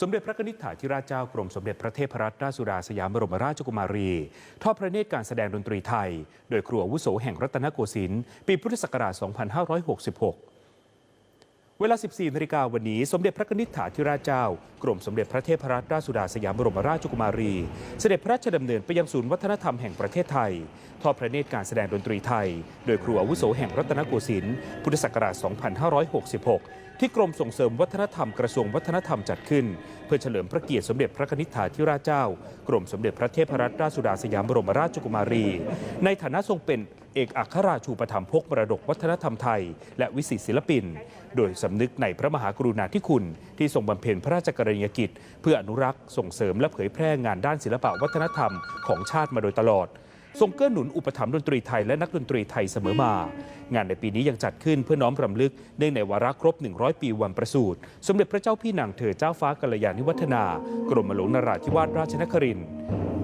สมเด็จพระนิธิถาธิราชเจ้ากรมสมเด็จพระเทพรัตนราชสุดาสยามบรมราชกุมารี ทอดพระเนตรการแสดงดนตรีไทย โดยครูอาวุโสแห่งรัตนโกสินทร์ปีพุทธศักราช 2566เวลา 14 นาฬิกาวันนี้ สมเด็จพระนิธิถาธิราชเจ้า กรมสมเด็จพระเทพรัตนราชสุดาสยามบรมราชกุมารี เสด็จพระราชดำเนินไปยังศูนย์วัฒนธรรมแห่งประเทศไทย ทอดพระเนตรการแสดงดนตรีไทย โดยครูอาวุโสแห่งรัตนโกสินทร์ พุทธศักราช 2566 ที่กรมส่งเสริมวัฒนธรรมกระทรวงวัฒนธรรมจัดขึ้น เพื่อเฉลิมพระเกียรติสมเด็จพระนิธิถาธิราชเจ้า กรมสมเด็จพระเทพรัตนราชสุดาสยามบรมราชกุมารี ในฐานะทรงเป็นเอกอัครราชูปถัมภกมรดกวัฒนธรรมไทย และวิสิตศิลปิน โดยสำนึกในพระมหากรุณาธิคุณ ที่ทรงบำเพ็ญพระราชกรณียกิจ เพื่ออนุรักษ์ส่งเสริมและเผยแพร่งานด้านศิลปวัฒนธรรมของชาติมาโดยตลอด ทรงเกื้อหนุนอุปถัมภ์ดนตรีไทยและนักดนตรีไทยเสมอมา งานในปีนี้ยังจัดขึ้นเพื่อน้อมรำลึกเนื่องในวาระครบ 100 ปีวันประสูติ สมเด็จพระเจ้าพี่นางเธอเจ้าฟ้ากัลยาณิวัฒนา กรมหลวงนราธิวาสราชนครินทร์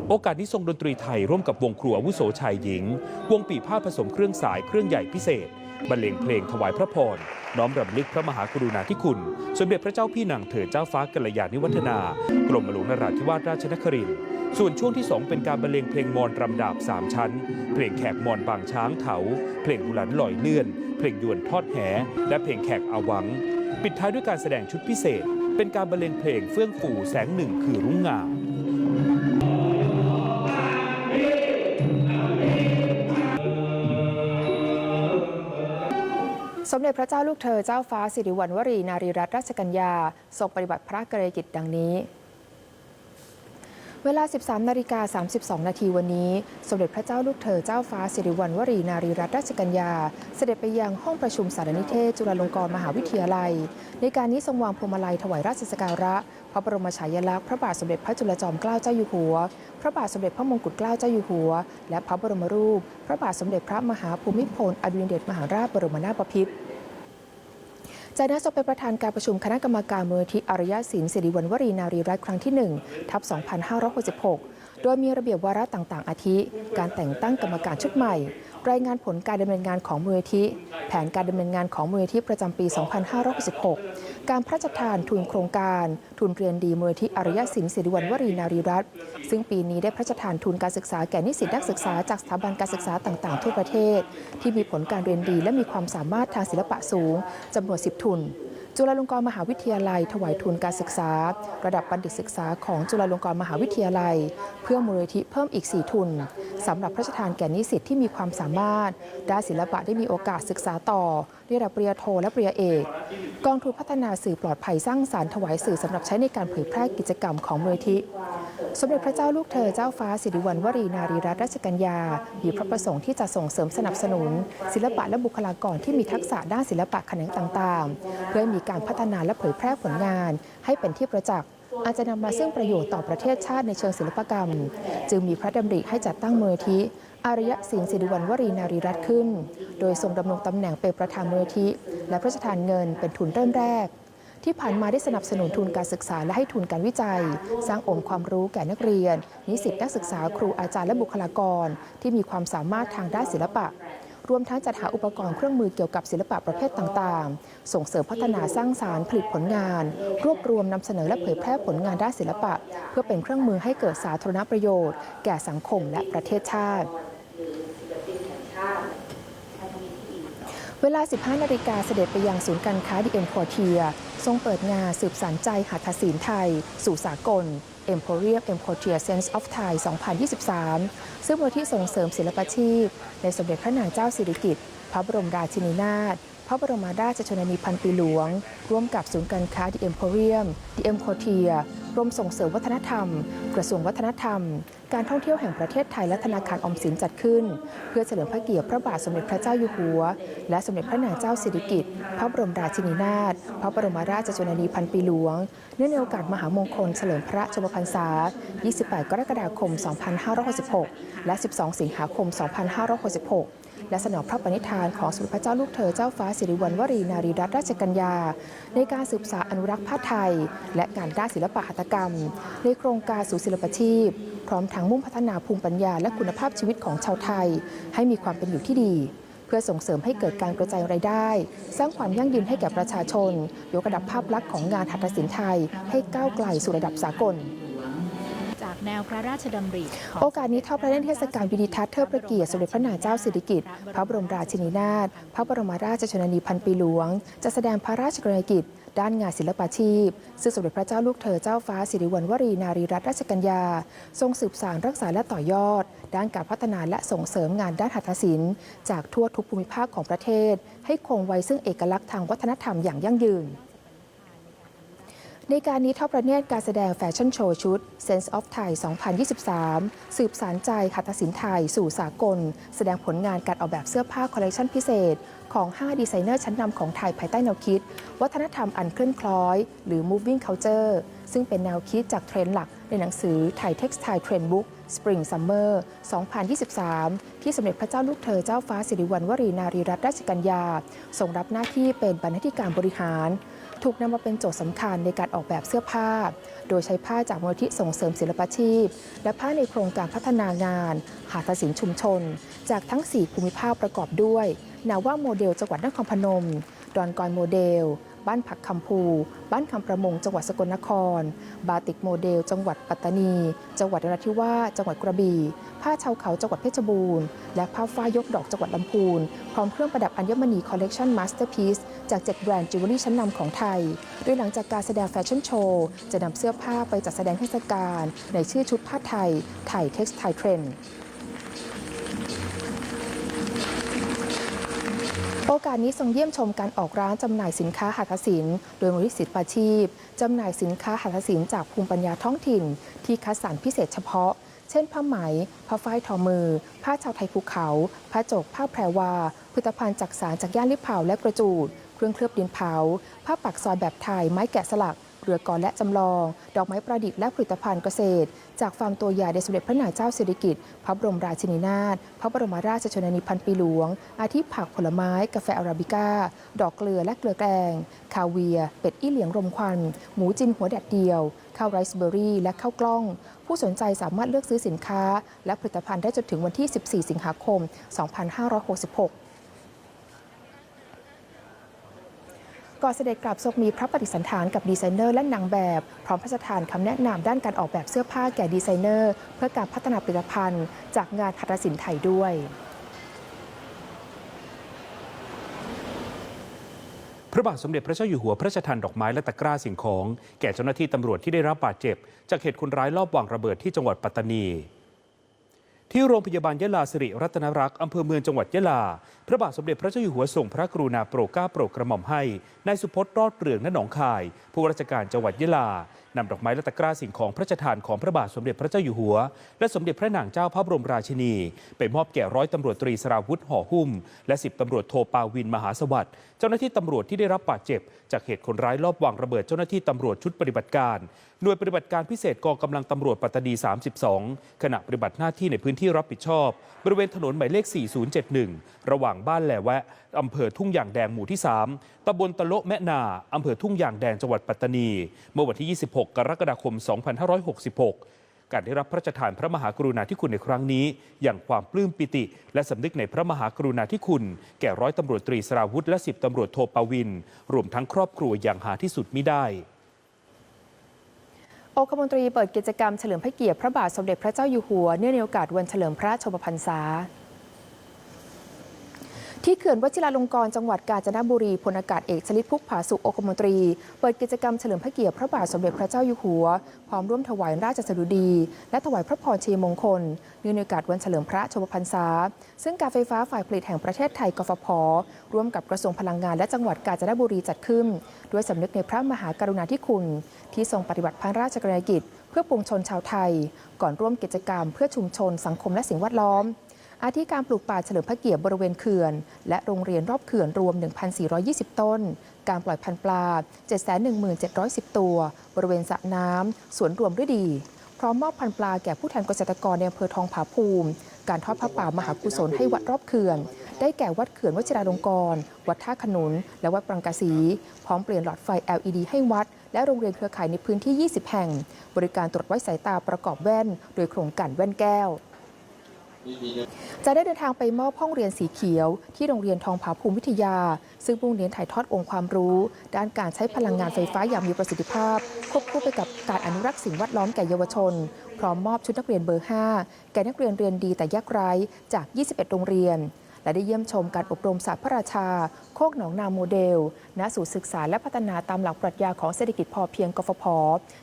โอกาสนี้ทรงดนตรีไทยร่วมกับวงครูอวุโสชายหญิง วงปีพาผสมเครื่องสายเครื่องใหญ่พิเศษ บรรเลงเพลงถวายพระพรน้อมรำลึกพระมหากรุณาธิคุณ สมเด็จพระเจ้าพี่นางเถิดเจ้าฟ้ากัลยาณิวัฒนา กรมหลวงนราธิวาสราชนครินทร์ส่วนช่วงที่ 2 เป็นการบรรเลงเพลงมอนรำดาบ 3 ชั้น เพลงแขกมอนบางช้างเถา เพลงบุหลันลอยเลื่อน เพลงยวนทอดแห และเพลงแขกอาวัง ปิดท้ายด้วยการแสดงชุดพิเศษ เป็นการบรรเลงเพลงเฟื่องฟูแสงหนึ่งคือรุ่งงาม มเด็จพระเจ้าลูกเธอเจ้าฟ้าสิริวัณวรีนารีรัตนราชกัญญาทรงปฏิบัติพระกรณียกิจดังนี้เวลา 13 นาฬิกา 32 นาทีวันนี้ สมเด็จพระเจ้าลูกเธอเจ้าฟ้าสิริวัณวรีนารีรัตนราชกัญญา เสด็จไปยังห้องประชุมสารนิเทศ จุฬาลงกรณ์มหาวิทยาลัย ในการนี้ทรงวางพวงมาลัยถวายราชสการะ ระบรมฉายาลักษณ์พระบาทสมเด็จพระจุลจอมเกล้าเจ้าอยู่หัว พระบาทสมเด็จพระมงกุฎเกล้าเจ้าอยู่หัว และพระบรมรูป พระบาทสมเด็จพระมหาภูมิพลอดุลยเดชมหาราชบรมนาถบพิตรจากนั้นทรงเป็นประธานการประชุมคณะกรรมการมูลที่อารยศิลป์สิริวัณวรีนารีรัตน์ครั้งที่ 1 ทับ 2566 โดยมีระเบียบวาระต่างๆ อาทิ การแต่งตั้งกรรมการชุดใหม่ รายงานผลการดำเนินงานของมูลที่แผนการดำเนินงานของมูลที่ประจำปี 2566 การพระราชทานทุนโครงการ ทุนเรียนดีมูลที่อารยศิลป์สิริวัณวรีนารีรัตน์ซึ่งปีนี้ได้พระราชทานทุนการศึกษาแก่นิสิตนักศึกษาจากสถาบันการศึกษาต่างๆ ทั่วประเทศ ที่มีผลการเรียนดีและมีความสามารถทางศิลปะสูงจำนวน 10 ทุน จุฬาลงกรณ์มหาวิทยาลัย ถวายทุนการศึกษา ระดับบัณฑิตศึกษาของจุฬาลงกรณ์มหาวิทยาลัย เพื่อมูลนิธิเพิ่มอีก 4 ทุนสำหรับพระราชทานแก่นิสิตที่มีความสามารถ ด้านศิลปะได้มีโอกาสศึกษาต่อระดับปริญญาโทและปริญญาเอก กองทุนพัฒนาสื่อปลอดภัยสร้างสารรค์ถวายสื่อสำหรับใช้ในการเผยแพร่กิจกรรมของมูลนิธิ สมเด็จพระเจ้าลูกเธอเจ้าฟ้าสิริวัณวรีนารีรัตนราชกัญญามีพระประสงค์ที่จะส่งเสริมสนับสนุน ศิลปะและบุคลากรที่มีทักษะด้านศิลปะแขนงต่างๆ เพื่อให้มีการพัฒนาและเผยแพร่ผลงาน ให้เป็นที่ประจักษ์อาจจะนำมาซึ่งประโยชน์ต่อประเทศชาติในเชิงศิลปกรรม จึงมีพระดำริให้จัดตั้งมูลนิธิอารยศิลป์สิริวัณวรีนารีรัตน์ขึ้น โดยทรงดำรงตำแหน่งเป็นประธานมูลนิธิและพระราชทานเงินเป็นทุนเริ่มแรก ที่ผ่านมาได้สนับสนุนทุนการศึกษาและให้ทุนการวิจัย สร้างองค์ความรู้แก่นักเรียน นิสิตนักศึกษาครูอาจารย์และบุคลากร ที่มีความสามารถทางด้านศิลปะรวมทั้งจัดหาอุปกรณ์เครื่องมือเกี่ยวกับศิลปะประเภทต่างๆ ส่งเสริมพัฒนาสร้างสารรค์ผลิตผลงาน รวบรวมนำเสนอและเผยแพร่ผลงานด้านศิลปะ เพื่อเป็นเครื่องมือให้เกิดสาธารณประโยชน์ แก่สังคมและประเทศชาติ เวลา 15 นาฬิกาเสด็จไปยังศูนย์การค้าดีเอ็มพอเทียทรงเปิดงานสืบสานใจหัตถศิลป์ไทย สู่สากล Emporium Emportia Sense of Thai 2023 ซึ่งมูลที่ส่งเสริมศิลปาชีพ ในสมเด็จพระนางเจ้าสิริกิติ์พระบรมราชินีนาถพระบรมราชชนนีพันปีหลวง ร่วมกับศูนย์การค้าดีเอ็มโพเรียมดีเอ็มโคเทียกรมส่งเสริมวัฒนธรรม กระทรวงวัฒนธรรม การท่องเที่ยวแห่งประเทศไทยและธนาคารอมสินจัดขึ้น เพื่อเฉลิมพระเกียรติพระบาทสมเด็จพระเจ้าอยู่หัว และสมเด็จพระนางเจ้าสิริกิติ์พระบรมราชินีนาถพระบรมราชชนนีพันปีหลวง เนื่องในโอกาสมหามงคลเฉลิมพระชนมพรรษา 28 กรกฎาคม 2566 และ 12 สิงหาคม 2566 และสนองพระปณิธานของสมเด็จพระเจ้าลูกเธอเจ้าฟ้าสิริวัณวรีนารีรัตนราชกัญญา ในการสืบสานอนุรักษ์ผ้าไทย และงานด้านศิลปะหัตถกรรม ในโครงการสู่ศิลปชีพ พร้อมทั้งมุ่งพัฒนาภูมิปัญญาและคุณภาพชีวิตของชาวไทย ให้มีความเป็นอยู่ที่ดีเพื่อส่งเสริมให้เกิดการกระจายรายได้ สร้างความยั่งยืนให้แก่ประชาชน ยกระดับภาพลักษณ์ของงานหัตถศิลป์ไทย ให้ก้าวไกลสู่ระดับสากล แนวพระราชดำริ โอกาสนี้ทอดพระเล่นเทศกาลวิดิทัศน์เทิดพระเกียรติสมเด็จพระนางเจ้าสิริกิติ์พระบรมราชินีนาถพระบรมราชชนนีพันปีหลวง จะแสดงพระราชกรณียกิจ ด้านงานศิลปาชีพ ซึ่งสมเด็จพระเจ้าลูกเธอเจ้าฟ้าสิริวัณวรีนารีรัตนราชกัญญา ทรงสืบสานรักษาและต่อยอด ด้านการพัฒนาและส่งเสริมงานด้านหัตถศิลป์จากทั่วทุกภูมิภาคของประเทศ ให้คงไว้ซึ่งเอกลักษณ์ทางวัฒนธรรมอย่างยั่งยืน ในการนี้ทอดพระเนตรการแสดงแฟชั่นโชว์ชุด Sense of Thai 2023 สืบสารใจหัตถศิลป์ไทยสู่สากล แสดงผลงานการออกแบบเสื้อผ้าคอลเลคชันพิเศษ ของ 5 ดีไซเนอร์ชั้นนำของไทยภายใต้แนวคิด วัฒนธรรมอันเคลื่อนคล้อย หรือ moving culture ซึ่งเป็นแนวคิดจากเทรนด์หลักในหนังสือไทย Textile Trend Book Spring Summer 2023 ที่สมเด็จพระเจ้าลูกเธอเจ้าฟ้าสิริวัณวรีนารีรัตนราชกัญญาทรงรับหน้าที่เป็นบรรณาธิการบริหาร ถูกนำมาเป็นโจทย์สำคัญในการออกแบบเสื้อผ้า โดยใช้ผ้าจากมูลที่ส่งเสริมศิลปาชีพ และผ้าในโครงการพัฒนางาน หาฏศิลป์ชุมชน จากทั้ง 4 ภูมิภาคประกอบด้วย นาว่าโมเดลจังหวัดนครพนม ดอนกอยโมเดล บ้านผักคำภูบ้านคำประมงจังหวัดสกลนคร บาติกโมเดล จังหวัดปัตตานี จังหวัดนราธิวาสจังหวัดกระบี่ ผ้าชาวเขาจังหวัดเพชรบูรณ์ และผ้าฝ้ายยกดอกจังหวัดลำพูน พร้อมเครื่องประดับอัญมณีคอลเลกชันมาสเตอร์พีซจาก 7 แบรนด์จิวเวลรี่ชั้นนำของไทย โดยหลังจากการแสดงแฟชั่นโชว์จะนำเสื้อผ้าไปจัดแสดงเทศกาลในชื่อชุดผ้าไทยไทยเท็กซ์ไทยเทรนด์ โอกาสนี้ทรงเยี่ยมชมการออกร้านจำหน่ายสินค้าหัตถศิลป์โดยมูลนิธิศิลปาชีพจำหน่ายสินค้าหัตถศิลป์จากภูมิปัญญาท้องถิ่น ที่คัดสรรพิเศษเฉพาะ เช่น ผ้าไหม ผ้าฝ้ายทอมือ ผ้าชาวไทยภูเขา ผ้าจก ผ้าแพรวาผลิตภัณฑ์จากสารจากย่านลิบเผาและกระจูด เครื่องเคลือบดินเผา ผ้าปักซอยแบบไทย ไม้แกะสลัก เรือกอและจำลอง ดอกไม้ประดิษฐ์และผลิตภัณฑ์เกษตร จากฟาร์มตัวอย่างในสมเด็จพระนางเจ้าสิริกิติ์พระบรมราชินีนาถพระบรมราชชนนีพันปีหลวง อาทิผักผลไม้ กาแฟอาราบิก้า ดอกเกลือและเกลือแกง คาเวีย เป็ดอี้เหลียงรมควัน หมูจินหัวแดดเดียว ข้าวไรซ์เบอร์รี่ และข้าวกล้อง ผู้สนใจสามารถเลือกซื้อสินค้า และผลิตภัณฑ์ได้จนถึงวันที่ 14 สิงหาคม 2566 ก่อนเสด็จกลับทรงมีพระปฏิสันถานกับดีไซเนอร์และนางแบบ พร้อมพระราชทานคำแนะนำด้านการออกแบบเสื้อผ้าแก่ดีไซเนอร์ เพื่อการพัฒนาผลิตภัณฑ์ จากงานหัตถศิลป์ไทยด้วยพระบาทสมเด็จพระเจ้าอยู่หัวพระราชทานดอกไม้และตะกร้าสิ่งของ แก่เจ้าหน้าที่ตำรวจที่ได้รับบาดเจ็บ จากเหตุคนร้ายลอบวางระเบิดที่จังหวัดปัตตานี ที่โรงพยาบาลยะลาสิริรัตนรักษ์อำเภอเมืองจังหวัดยะลา พระบาทสมเด็จพระเจ้าอยู่หัวทรงพระกรุณาโปรดเกล้าโปรดกระหม่อมให้นายสุพจน์รอดเรืองณหนองคาย ผู้ว่าราชการจังหวัดยะลานำดอกไม้และตะกร้าสิ่งของพระราชทานของพระบาทสมเด็จพระเจ้าอยู่หัว และสมเด็จพระนางเจ้าพระบรมราชินี ไปมอบแก่ร้อยตำรวจตรีสราวุธห่อหุ้ม และสิบตำรวจโทปาวินมหาสวัสดิ์เจ้าหน้าที่ตำรวจที่ได้รับบาดเจ็บ จากเหตุคนร้ายลอบวางระเบิดเจ้าหน้าที่ตำรวจชุดปฏิบัติการหน่วยปฏิบัติการพิเศษกองกำลังตำรวจปัตตานี 32 ขณะปฏิบัติหน้าที่ในพื้นที่รับผิดชอบ บริเวณถนนหมายเลข 4071 ระหว่างบ้านแหลวะอำเภอทุ่งยางแดงหมู่ที่ 3ตำบลตะโละแมนาอำเภอทุ่งยางแดงจังหวัดปัตตานี เมื่อวันที่ 26 กรกฎาคม 2566 การได้รับพระราชทานพระมหากรุณาธิคุณในครั้งนี้ อย่างความปลื้มปิติ และสำนึกในพระมหากรุณาธิคุณ แก่ร้อยตำรวจตรีสราวุธและสิบตำรวจโทปวิน รวมทั้งครอบครัวอย่างหาที่สุดมิได้ องคมนตรีเปิดกิจกรรมเฉลิมพระเกียรติพระบาทสมเด็จพระเจ้าอยู่หัวเนื่องในโอกาสวันเฉลิมพระชนมพรรษา ที่เขื่อนวชิราลงกรณ์จังหวัดกาญจนบุรีพลอากาศเอกชลิตพุกผาสุขอคมนตรี เปิดกิจกรรมเฉลิมพระเกียรติพระบาทสมเด็จพระเจ้าอยู่หัว พร้อมร่วมถวายราชสดุดี และถวายพระพรชัยมงคลเนื่องในโอกาสวันเฉลิมพระชนมพรรษา ซึ่งการไฟฟ้าฝ่ายผลิตแห่งประเทศไทยกฟผร่วมกับกระทรวงพลังงานและจังหวัดกาญจนบุรีจัดขึ้น ด้วยสำนึกในพระมหากรุณาธิคุณ ที่ทรงปฏิบัติพระราชกรณียกิจ เพื่อปวงชนชาวไทย ก่อนร่วมกิจกรรมเพื่อชุมชน สังคมและสิ่งแวดล้อม อาทิการปลูกป่าเฉลิมพระเกียรติบริเวณเขื่อน และโรงเรียนรอบเขื่อนรวม 1,420 ต้น การปล่อยพันธุ์ปลา 71710 ตัว บริเวณสระน้ำ สวนรวมด้วยดี พร้อมมอบพันธุ์ปลาแก่ผู้แทนเกษตรกรในอำเภอทองผาภูมิ การทอดพระป่ามหากุศลให้วัดรอบเขื่อน ได้แก่วัดเขื่อนวชิราลงกรณ์ วัดท่าขนุน และวัดปรังกาสี พร้อมเปลี่ยนหลอดไฟ LED ให้วัด และโรงเรียนเครือข่ายในพื้นที่ 20 แห่ง บริการตรวจวัดสายตาประกอบแว่น โดยโครงการแว่นแก้ว จะได้เดินทางไปมอบห้องเรียนสีเขียว ที่โรงเรียนทองผาภูมิวิทยา ซึ่งมุ่งเน้นถ่ายทอดองค์ความรู้ ด้านการใช้พลังงานไฟฟ้าอย่างมีประสิทธิภาพ ควบคู่ไปกับการอนุรักษ์สิ่งแวดล้อมแก่เยาวชน พร้อมมอบชุดนักเรียนเบอร์ 5 แก่นักเรียนเรียนดีแต่ยากไร้จาก 21 โรงเรียน และได้เยี่ยมชมการอบรมศาสตร์พระราชา โคกหนองนาโมเดล ณ ศูนย์ศึกษาและพัฒนาตามหลักปรัชญาของเศรษฐกิจพอเพียงกฟผ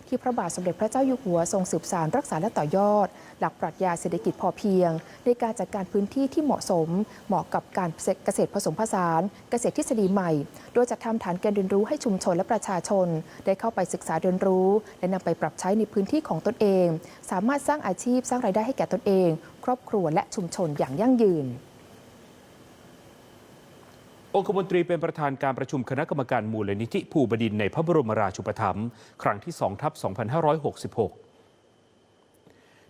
ที่พระบาทสมเด็จพระเจ้าอยู่หัวทรงสืบสานรักษาและต่อยอด หลักปรัชญาเศรษฐกิจพอเพียง ในการจัดการพื้นที่ที่เหมาะสม เหมาะกับการเกษตรผสมผสาน เกษตรทฤษฎีใหม่ โดยจัดทำฐานการเรียนรู้ให้ชุมชนและประชาชน ได้เข้าไปศึกษาเรียนรู้ และนำไปปรับใช้ในพื้นที่ของตนเอง สามารถสร้างอาชีพสร้างรายได้ให้แก่ตนเอง ครอบครัวและชุมชนอย่างยั่งยืน องคมนตรีเป็นประธานการประชุมคณะกรรมการมูลนิธิภูบดินในพระบรมราชูปถัมภ์ครั้งที่2ทับ2566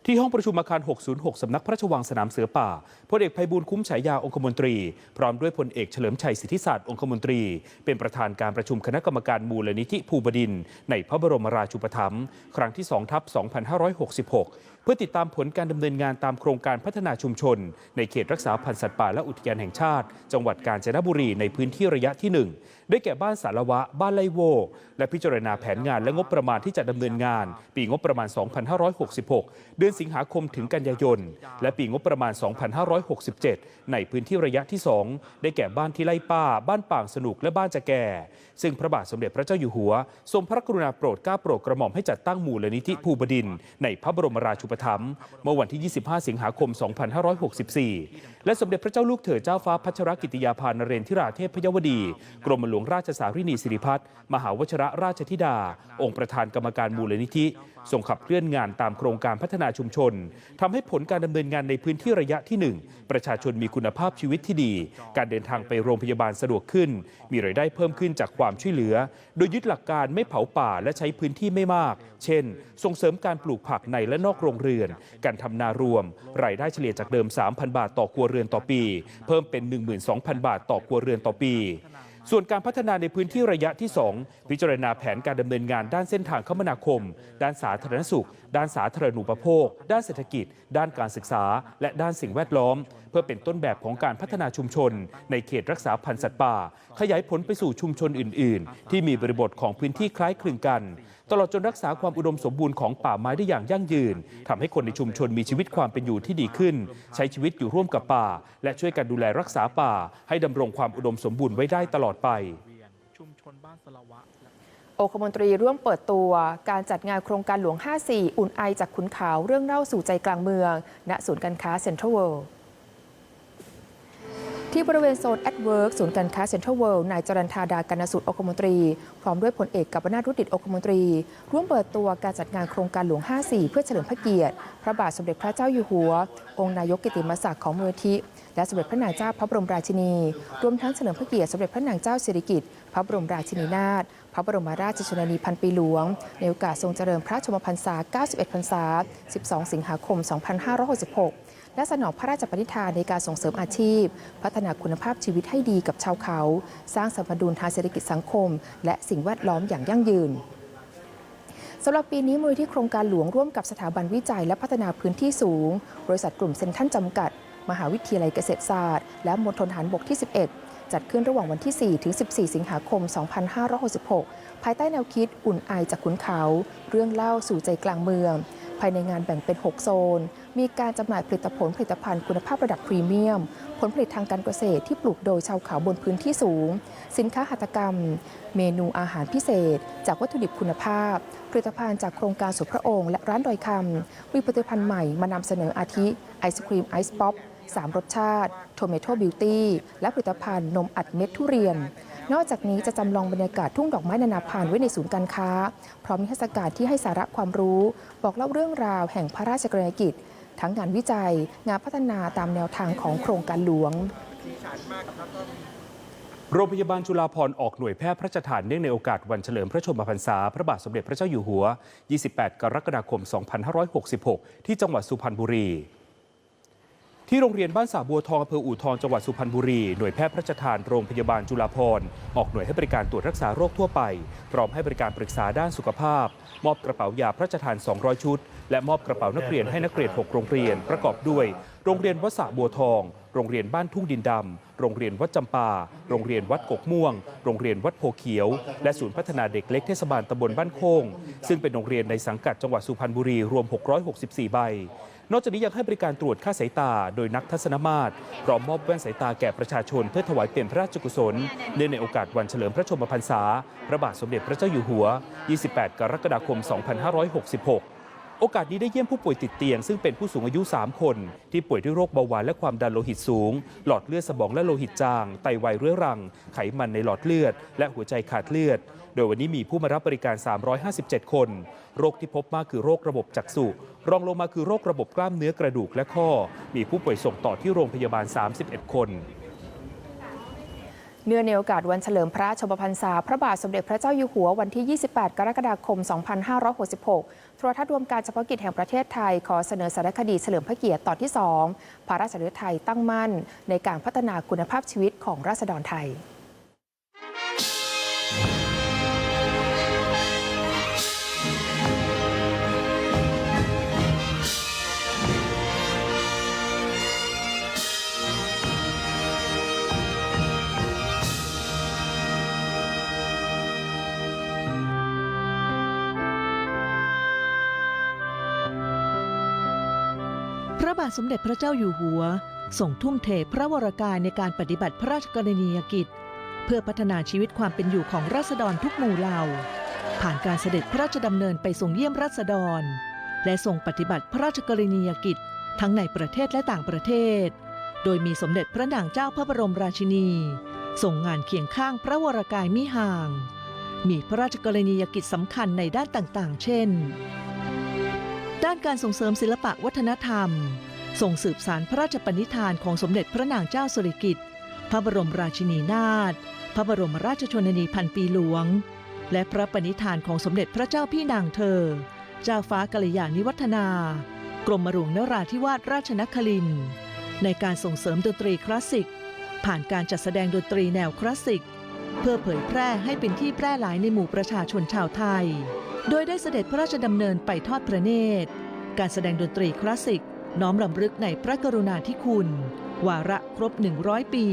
ที่ห้องประชุมอาคาร 606 สำนักพระราชวังสนามเสือป่าพลเอกไพบูลย์คุ้มฉายาองคมนตรี พร้อมด้วยพลเอกเฉลิมชัยสิทธิศาสตร์องคมนตรี เป็นประธานการประชุมคณะกรรมการมูลนิธิภูบดินในพระบรมราชูปถัมภ์ครั้งที่2ทับ2566 เพื่อติดตามผลการดำเนินงานตามโครงการพัฒนาชุมชน ในเขตรักษาพันธุ์สัตว์ป่าและอุทยานแห่งชาติ จังหวัดกาญจนบุรีในพื้นที่ระยะที่ 1 ได้แก่บ้านสารวะ บ้านไลโว และพิจารณาแผนงานและงบประมาณที่จะดำเนินงาน ปีงบประมาณ 2566 เดือนสิงหาคมถึงกันยายน และปีงบประมาณ 2567 ในพื้นที่ระยะที่ 2 ได้แก่บ้านที่ไล่ป้า บ้านป่างสนุกและบ้านจะแก่ ซึ่งพระบาทสมเด็จพระเจ้าอยู่หัว ทรงพระกรุณาโปรดเกล้าโปรดกระหม่อมให้จัดตั้งมูลนิธิภูบดินในพระบรมราชูปถัมภ์เมื่อวันที่ 25 สิงหาคม 2564 และสมเด็จพระเจ้าลูกเธอเจ้าฟ้าพัชรกิติยาภานเรนทิราเทพพยวดี กรมหลวงราชสารินีสิริพัฒน์มหาวชรราชธิดา องค์ประธานกรรมการมูลนิธิทรงขับเคลื่อนงานตามโครงการพัฒนาชุมชนทำให้ผลการดำเนินงานในพื้นที่ระยะที่ 1 ประชาชนมีคุณภาพชีวิตที่ดี การเดินทางไปโรงพยาบาลสะดวกขึ้น มีรายได้เพิ่มขึ้นจากความช่วยเหลือ โดยยึดหลักการไม่เผาป่าและใช้พื้นที่ไม่มาก เช่น ส่งเสริมการปลูกผักในและนอกโรงเรือน การทำนารวม รายได้เฉลี่ยจากเดิม 3,000 บาทต่อครัวเรือนต่อปี เพิ่มเป็น 12,000 บาทต่อครัวเรือนต่อปี ส่วนการพัฒนาในพื้นที่ระยะที่ 2 พิจารณาแผนการดำเนินงานด้านเส้นทางคมนาคม ด้านสาธารณสุข ด้านสาธารณูปโภค ด้านเศรษฐกิจ ด้านการศึกษา และด้านสิ่งแวดล้อม เพื่อเป็นต้นแบบของการพัฒนาชุมชน ในเขตรักษาพันธุ์สัตว์ป่า ขยายผลไปสู่ชุมชนอื่น ๆ ที่มีบริบทของพื้นที่คล้ายคลึงกัน ตลอดจนรักษาความอุดมสมบูรณ์ของป่าไม้ได้อย่างยั่งยืนทำให้คนในชุมชนมีชีวิตความเป็นอยู่ที่ดีขึ้น ใช้ชีวิตอยู่ร่วมกับป่า และช่วยกันดูแลรักษาป่า ให้ดำรงความอุดมสมบูรณ์ไว้ได้ตลอดไปชุมชนบ้านสละวะและ องคมนตรีร่วมเปิดตัวการจัดงานโครงการหลวง 54 อุ่นไอจากขุนเขาเรื่องเล่าสู่ใจกลางเมือง ณ ศูนย์การค้าเซ็นทรัลเวิลด์ที่บริเวณโซนแอดเวิร์กศูนย์การค้าเซ็นทรัลเวิลด์นายจรันทาดากันสุดองคมนตรี พร้อมด้วยพลเอกกัปนาทรุดิตองคมนตรี ร่วมเปิดตัวการจัดงานโครงการหลวง 54 เพื่อเฉลิมพระเกียรติ พระบาทสมเด็จพระเจ้าอยู่หัว องค์นายกกิติมศักดิ์ของมูลนิธิและสมเด็จพระนางเจ้าพระบรมราชินี รวมทั้งเฉลิมพระเกียรติสมเด็จพระนางเจ้าสิริกิติ์พระบรมราชินีนาถ พระบรมราชชนนีพันปีหลวง ในโอกาสทรงเจริญพระชมพรรษา 91 พรรษา 12 สิงหาคม 2566 และสนองพระราชปณิธานในการส่งเสริมอาชีพ พัฒนาคุณภาพชีวิตให้ดีกับชาวเขา สร้างสมดุลทางเศรษฐกิจสังคม และสิ่งแวดล้อมอย่างยั่งยืนสำหรับปีนี้มูลที่โครงการหลวงร่วมกับสถาบันวิจัยและพัฒนาพื้นที่สูง บริษัทกลุ่มเซ็นทรัลจำกัด มหาวิทยาลัยเกษตรศาสตร์ และมณฑลทหารบกที่ 11 จัดขึ้นระหว่างวันที่ 4 ถึง 14 สิงหาคม 2566 ภายใต้แนวคิดอุ่นไอจากขุนเขา เรื่องเล่าสู่ใจกลางเมือง ภายในงานแบ่งเป็น 6 โซน มีการจำหน่ายผลิตผลผลิตภัณฑ์คุณภาพระดับพรีเมียม ผลผลิตทางการเกษตรที่ปลูกโดยชาวเขาบนพื้นที่สูง สินค้าหัตถกรรม เมนูอาหารพิเศษ จากวัตถุดิบคุณภาพ ผลิตภัณฑ์จากโครงการสุพระองค์และร้านดอยคำมีผลิตภัณฑ์ใหม่มานำเสนออาทิ ไอศครีมไอซ์ป๊อป สามรสชาติโทเมโตบิวตี้และผลิตภัณฑ์นมอัดเม็ดทุเรียน นอกจากนี้จะจำลองบรรยากาศทุ่งดอกไม้นานาพันธุ์ไว้ในศูนย์การค้า พร้อมนิทรรศการที่ให้สาระความรู้ บอกเล่าเรื่องราวแห่งพระราชกรณียกิจ ทั้งงานวิจัย งานพัฒนาตามแนวทางของโครงการหลวงโรงพยาบาลจุฬาภรณ์ออกหน่วยแพทย์พระราชทานเนื่องในโอกาสวันเฉลิมพระชนมพรรษา พระบาทสมเด็จพระเจ้าอยู่หัว 28 กรกฎาคม 2566 ที่จังหวัดสุพรรณบุรี ที่โรงเรียนบ้านสาบัวทองอำเภออู่ทองจังหวัดสุพรรณบุรี หน่วยแพทย์พระราชทานโรงพยาบาลจุฬาภรณ์ออกหน่วยให้บริการตรวจรักษาโรคทั่วไป พร้อมให้บริการปรึกษาด้านสุขภาพ มอบกระเป๋ายาพระราชทาน 200 ชุด และมอบกระเป๋านักเรียนให้นักเรียน 6 โรงเรียน ประกอบด้วย โรงเรียนวัดสระบัวทอง โรงเรียนบ้านทุ่งดินดำ โรงเรียนวัดจำปา โรงเรียนวัดกกม่วง โรงเรียนวัดโพเขียว และศูนย์พัฒนาเด็กเล็กเทศบาลตำบลบ้านโค้งซึ่งเป็นโรงเรียนในสังกัดจังหวัดสุพรรณบุรีรวม 664 ใบ นอกจากนี้ยังให้บริการตรวจค่าสายตา โดยนักทัศนมาตรพร้อมมอบแว่นสายตาแก่ประชาชน เพื่อถวายเป็นพระราชกุศลเนื่องในโอกาสวันเฉลิมพระชนมพรรษา พระบาทสมเด็จพระเจ้าอยู่หัว 28 กรกฎาคม 2566 โอกาสนี้ได้เยี่ยมผู้ป่วยติดเตียง ซึ่งเป็นผู้สูงอายุ 3 คน ที่ป่วยด้วยโรคเบาหวานและความดันโลหิตสูง หลอดเลือดสมองและโลหิตจาง ไตวายเรื้อรัง ไขมันในหลอดเลือด และหัวใจขาดเลือด โดยวันนี้มีผู้มารับบริการ 357 คน โรคที่พบมากคือโรคระบบจักษุรองลงมาคือโรคระบบกล้ามเนื้อกระดูกและข้อ มีผู้ป่วยส่งต่อที่โรงพยาบาล 31 คนเนื่องในโอกาสวันเฉลิมพระชมพรรษา พระบาทสมเด็จพระเจ้าอยู่หัววันที่ 28 กรกฎาคม 2566 รทัศน์รวมการเฉพาะกิจแห่งประเทศไทย ขอเสนอสารคดีเฉลิมพระเกียรติตอนที่ 2 พระราชฤทัยตั้งมั่น ในการพัฒนาคุณภาพชีวิตของราษฎรไทย บาทสมเด็จพระเจ้าอยู่หัวส่งทุ่มเทพระวรกายในการปฏิบัติพระราชกรณียกิจ เพื่อพัฒนาชีวิตความเป็นอยู่ของราษฎรทุกหมู่เหล่า ผ่านการเสด็จพระราชดำเนินไปทรงเยี่ยมราษฎร และทรงปฏิบัติพระราชกรณียกิจ ทั้งในประเทศและต่างประเทศ โดยมีสมเด็จพระนางเจ้าพระบรมราชินีส่งงานเคียงข้างพระวรกายมิห่าง มีพระราชกรณียกิจสำคัญในด้านต่างๆ เช่น ด้านการส่งเสริมศิลปะวัฒนธรรม ส่งสืบสารพระราชปณิธานของสมเด็จพระนางเจ้าสิริกิติ์พระบรมราชินีนาถพระบรมราชชนนีพันปีหลวง และพระปณิธานของสมเด็จพระเจ้าพี่นางเธอ เจ้าฟ้ากัลยาณิวัฒนา กรมหลวงนราธิวาสราชนครินในการส่งเสริมดนตรีคลาสสิก ผ่านการจัดแสดงดนตรีแนวคลาสสิก เพื่อเผยแพร่ให้เป็นที่แพร่หลายในหมู่ประชาชนชาวไทย โดยได้เสด็จพระราชดำเนินไปทอดพระเนตร การแสดงดนตรีคลาสสิก น้อมรำลึกในพระกรุณาธิคุณ วาระครบ 100 ปี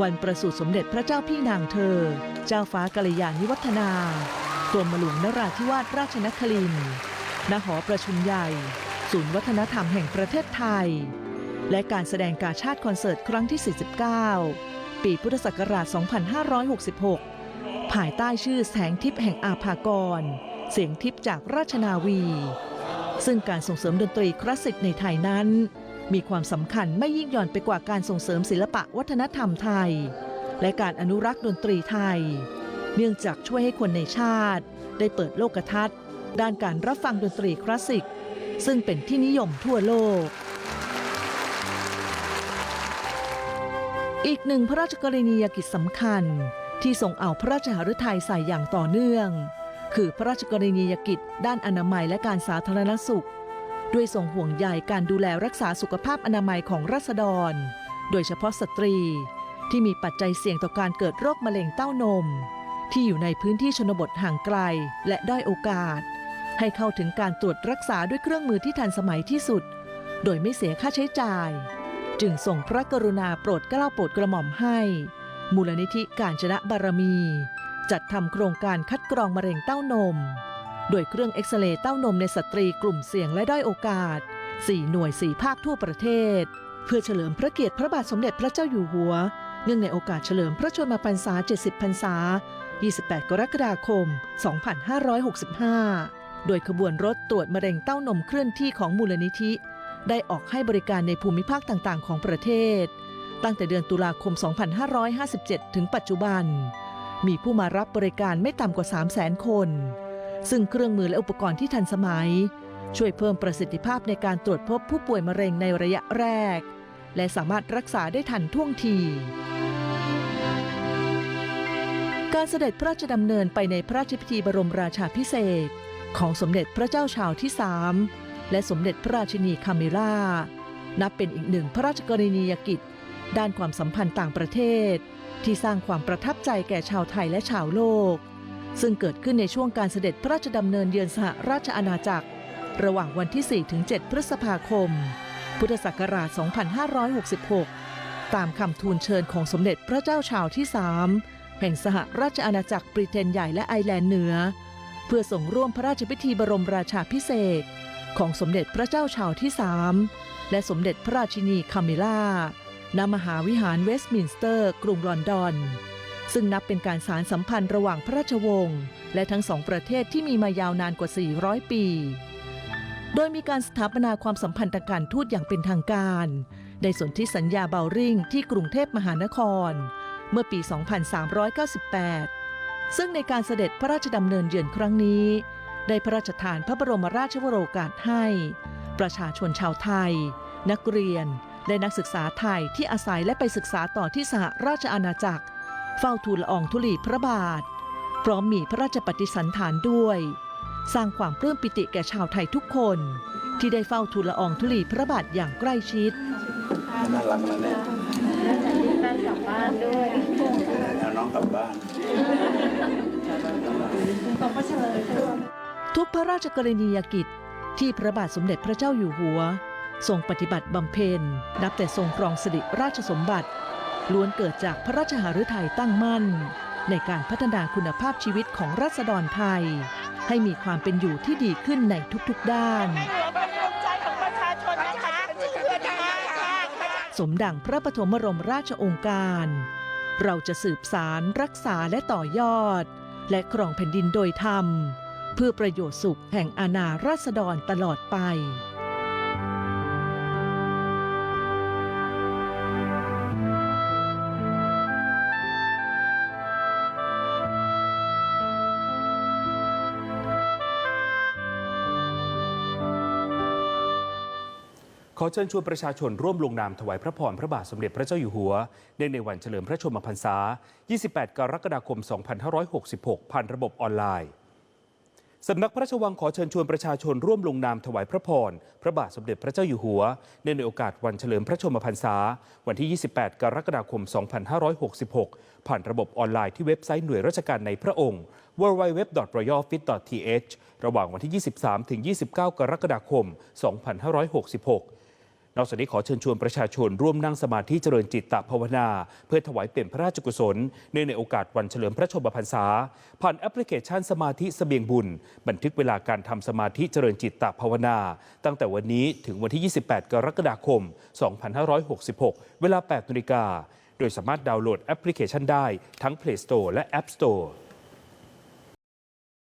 วันประสูติสมเด็จพระเจ้าพี่นางเธอ เจ้าฟ้ากัลยาณิวัฒนากรมหลวงนราธิวาสราชนครินทร์ณหอประชุมใหญ่ ศูนย์วัฒนธรรมแห่งประเทศไทย และการแสดงกาชาติคอนเสิร์ตครั้งที่ 49 ปีพุทธศักราช 2566 ภายใต้ชื่อแสงทิพย์แห่งอาภากร เสียงทิพย์จากราชนาวี ซึ่งการส่งเสริมดนตรีคลาสสิกในไทยนั้น มีความสำคัญไม่ยิ่งหย่อนไปกว่าการส่งเสริมศิลปะวัฒนธรรมไทย และการอนุรักษ์ดนตรีไทย เนื่องจากช่วยให้คนในชาติ ได้เปิดโลกทัศน์ ด้านการรับฟังดนตรีคลาสสิก ซึ่งเป็นที่นิยมทั่วโลกอีกหนึ่งพระราชกรณียกิจสำคัญ ที่ทรงเอาพระราชหฤทัยใส่อย่างต่อเนื่อง คือพระราชกรณียกิจ ด้านอนามัยและการสาธารณสุข ด้วยทรงห่วงใยการดูแลรักษาสุขภาพอนามัยของราษฎร โดยเฉพาะสตรี ที่มีปัจจัยเสี่ยงต่อการเกิดโรคมะเร็งเต้านม ที่อยู่ในพื้นที่ชนบทห่างไกลและด้อยโอกาส ให้เข้าถึงการตรวจรักษาด้วยเครื่องมือที่ทันสมัยที่สุด โดยไม่เสียค่าใช้จ่าย จึงส่งพระกรุณาโปรดเกล้าโปรดกระหม่อมให้ มูลนิธิการชนะบารมี จัดทำโครงการคัดกรองมะเร็งเต้านม โดยเครื่องเอ็กซเรย์เต้านมในสตรีกลุ่มเสี่ยงและด้อยโอกาส 4 หน่วย 4 ภาคทั่วประเทศ เพื่อเฉลิมพระเกียรติพระบาทสมเด็จพระเจ้าอยู่หัว เนื่องในโอกาสเฉลิมพระชนมพรรษา 70 พรรษา 28 กรกฎาคม 2565 โดยขบวนรถตรวจมะเร็งเต้านมเคลื่อนที่ของมูลนิธิ ได้ออกให้บริการในภูมิภาคต่างๆ ของประเทศ ตั้งแต่เดือนตุลาคม 2557 ถึงปัจจุบัน มีผู้มารับบริการไม่ต่ำกว่า 300,000 คน ซึ่งเครื่องมือและอุปกรณ์ที่ทันสมัย ช่วยเพิ่มประสิทธิภาพในการตรวจพบผู้ป่วยมะเร็งในระยะแรก และสามารถรักษาได้ทันท่วงที การเสด็จพระราชดำเนินไปในพระราชพิธีบรมราชาพิเศษของสมเด็จพระเจ้าชาวที่สามและสมเด็จพระราชินีคามิล่า นับเป็นอีกหนึ่งพระราชกรณียกิจ ด้านความสัมพันธ์ต่างประเทศ ที่สร้างความประทับใจแก่ชาวไทยและชาวโลก ซึ่งเกิดขึ้นในช่วงการเสด็จพระราชดำเนินเยือนสหราชอาณาจักร ระหว่างวันที่4ถึง7พฤษภาคม พุทธศักราช 2566 ตามคำทูลเชิญของสมเด็จพระเจ้าชาวที่3แห่งสหราชอาณาจักรบริเตนใหญ่และไอร์แลนด์เหนือ เพื่อส่งร่วมพระราชพิธีบรมราชาพิเศษของสมเด็จพระเจ้าชาวที่3และสมเด็จพระราชินีคาเมล่า ณมหาวิหารเวสต์มินสเตอร์ กรุงลอนดอน ซึ่งนับเป็นการสารสัมพันธ์ระหว่างพระราชวงศ์และทั้งสองประเทศที่มีมายาวนานกว่า 400 ปี โดยมีการสถาปนาความสัมพันธ์ทางการทูตอย่างเป็นทางการ ในสนธิสัญญาเบลริงที่กรุงเทพมหานคร เมื่อปี 2398 ซึ่งในการเสด็จพระราชดำเนินเยือนครั้งนี้ ได้พระราชทานพระบรมราชวโรกาสให้ ประชาชนชาวไทย นักเรียน และนักศึกษาไทยที่อาศัยและไปศึกษาต่อที่สหราชอาณาจักร เฝ้าทูลละอองธุลีพระบาท พร้อมมีพระราชปฏิสันฐานด้วย สร้างความปลื้มปิติแก่ชาวไทยทุกคน ที่ได้เฝ้าทูลละอองธุลีพระบาทอย่างใกล้ชิดน่ารักนะเนี่ยเอาน้องกลับบ้านทุกพระราชกรณียกิจที่พระบาทสมเด็จพระเจ้าอยู่หัว ทรงปฏิบัติบำเพ็ญ นับแต่ทรงครองสิริราชสมบัติ ล้วนเกิดจากพระราชหฤทัยตั้งมั่น ในการพัฒนาคุณภาพชีวิตของราษฎรไทย ให้มีความเป็นอยู่ที่ดีขึ้นในทุกๆด้าน สมดังพระปฐมรมราชองการ เราจะสืบสารรักษาและต่อยอด และครองแผ่นดินโดยธรรม เพื่อประโยชน์สุขแห่งอาณาราษฎรตลอดไป อเชิญชวนประชาชนร่วมลงนามถวายพระพรพระบาทสมเด็จพระเจ้าอยู่หัวเนื่องในวันเฉลิมพระชนมพรรษา 28 กรกฎาคม 2566 ผ่านระบบออนไลน์สำนักพระราชวังขอเชิญชวนประชาชนร่วมลงนามถวายพระพร พระบาทสมเด็จพระเจ้าอยู่หัวเนื่องในโอกาสวันเฉลิมพระชนมพรรษา วันที่ 28 กรกฎาคม 2566 ผ่านระบบออนไลน์ที่เว็บไซต์หน่วยราชการในพระองค์ www.royalfit.th ระหว่างวันที่ 23 ถึง 29 กรกฎาคม 2566 นอกจากนี้ขอเชิญชวนประชาชนร่วมนั่งสมาธิเจริญจิตตภาวนา เพื่อถวายเป็นพระราชกุศล เนื่องในโอกาสวันเฉลิมพระชนมพรรษา ผ่านแอปพลิเคชันสมาธิเสบียงบุญ บันทึกเวลาการทำสมาธิเจริญจิตตภาวนา ตั้งแต่วันนี้ถึงวันที่ 28 กรกฎาคม 2566 เวลา8นาฬิกาโดยสามารถดาวน์โหลดแอปพลิเคชันได้ทั้ง Play Store และ App Store